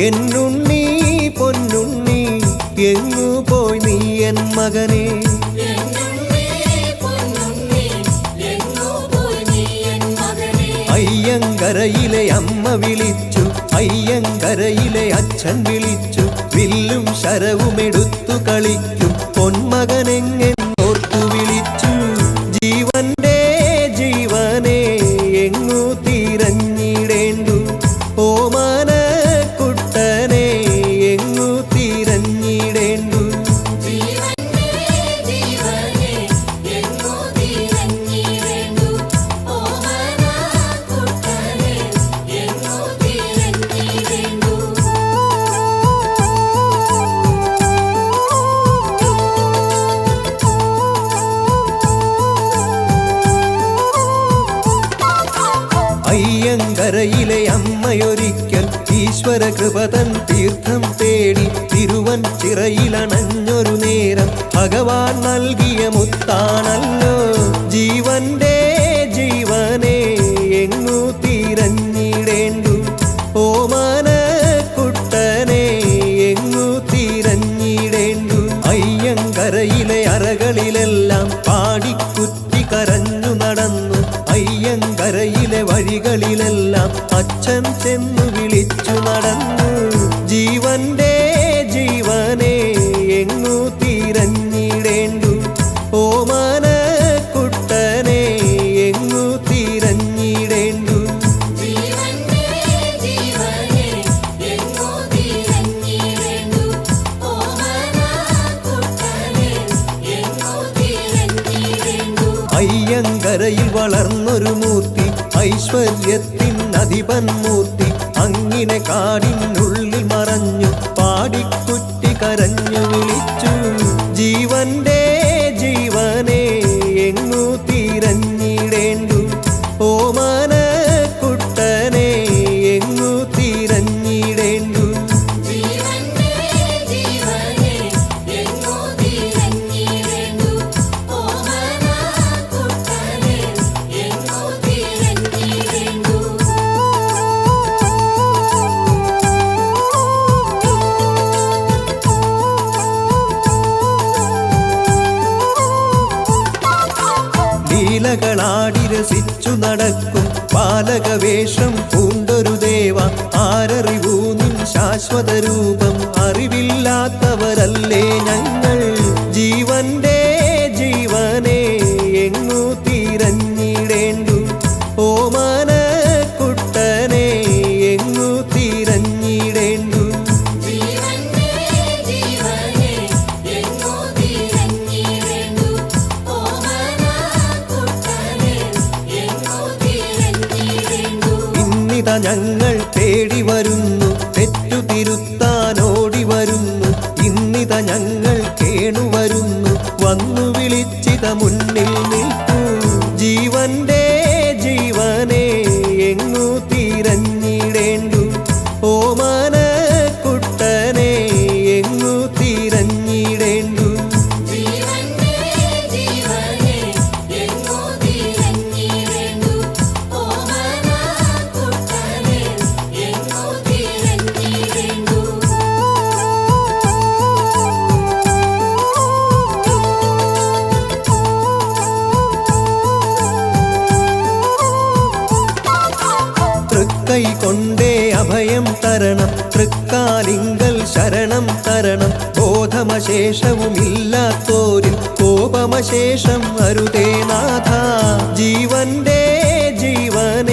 എന്നുണ്ണി പൊന്നുണ്ണി എങ്ങു പോയി നീ എൻ മകനെ? അയ്യങ്കരയിലെ അമ്മ വിളിച്ചു അയ്യങ്കരയിലെ അച്ഛൻ വിളിച്ചു വില്ലും ശരവും എടുത്തു കളിക്കും. പൊന്മകനെങ്ങോർത്തു അയ്യങ്കരയിലെ അമ്മയൊരിക്കൽ ഈശ്വര കൃപതൻ തീർത്ഥം തേടി തിരുവൻ ചിറയിലണഞ്ഞൊരു നേരം ഭഗവാൻ നൽകിയ മുത്താണല്ലോ. ജീവന്റെ ജീവനെ എങ്ങു തിരഞ്ഞിടേണ്ടു? ഓമാന കുട്ടനെ എങ്ങു തിരഞ്ഞിടേണ്ടു? അയ്യങ്കരയിലെ അറകളിലെല്ലാം പാടിക്കുറ്റി കരഞ്ഞു നടന്നു. അയ്യങ്കരയിലെ വഴികളിലെല്ലാം അച്ഛൻ ചെന്നു വിളിച്ചു നടന്നു. ജീവന്റെ അയ്യങ്കരയിൽ വളർന്നൊരു മൂർത്തി ഐശ്വര്യത്തിൻ അധിപൻ മൂർത്തി അങ്ങിനെ കാടിനുള്ളിൽ മറഞ്ഞു പാടിക്കുറ്റി കരഞ്ഞു വിളിച്ചു. ജീവന്റെ ലീലകളാടി രസിച്ചു നടക്കും. പാലകവേഷം പൂണ്ടൊരു ദേവ. ആരറിവൂ നിൻ ശാശ്വത രൂപം അറിവില്ലാത്തവരല്ലേ ഞങ്ങൾ? ഇന്നിത ഞങ്ങൾ തേടി വരുന്നു. തെറ്റു തിരുത്താനോടി വരുന്നു. ഇന്നിത ഞങ്ങൾ കേണുവരുന്നു വന്നു വിളിച്ചിത മുന്നിൽ നിൽക്കൂ. ജീവന്റെ ജീവനെ എങ്ങു തിരഞ്ഞിടേണ്ടു നിങ്ങൾ ശരണം തരണം ബോധമശേഷവുമില്ലാത്തോരിൽ കോപമശേഷം അരുതേനാഥ ജീവന്റെ ജീവന